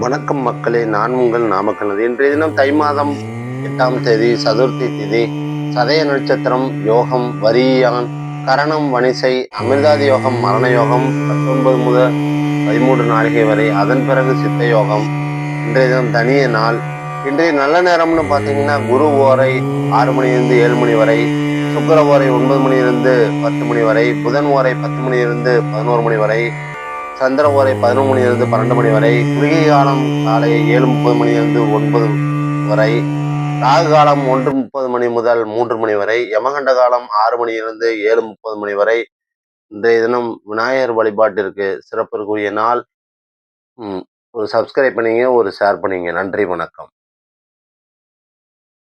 வணக்கம் மக்களே நான் உங்கள் நாமக்கல்லது இன்றைய தினம் தை மாதம் எட்டாம் தேதி சதுர்த்தி திதி சதய நட்சத்திரம் யோகம் வரியான் கரணம் வணிசை அமிர்தாதி யோகம் மரண யோகம் பத்தொன்பது முதல் பதிமூன்று நாளிகை வரை அதன் பிறகு சித்த யோகம் இன்றைய தினம் தனிய நாள். இன்றைய நல்ல நேரம்னு பார்த்தீங்கன்னா குரு ஓரை ஆறு மணியிலிருந்து ஏழு மணி வரை சுக்கர ஓரை ஒன்பது மணியிலிருந்து பத்து மணி வரை புதன் ஓரை பத்து மணியிலிருந்து பதினோரு மணி வரை சந்திர ஓரை பதினொன்று மணியிலிருந்து பன்னெண்டு மணி வரை குளிகை காலம் காலை ஏழு முப்பது மணியிலிருந்து ஒன்பது வரை ராகு காலம் ஒன்று முப்பது மணி முதல் மூன்று மணி வரை யமகண்ட காலம் ஆறு மணியிலிருந்து ஏழு முப்பது மணி வரை இன்றைய தினம் விநாயகர் வழிபாட்டிற்கு சிறப்பிற்குரிய நாள். ஒரு சப்ஸ்கிரைப் பண்ணிங்க ஒரு ஷேர் பண்ணிங்க. நன்றி வணக்கம்.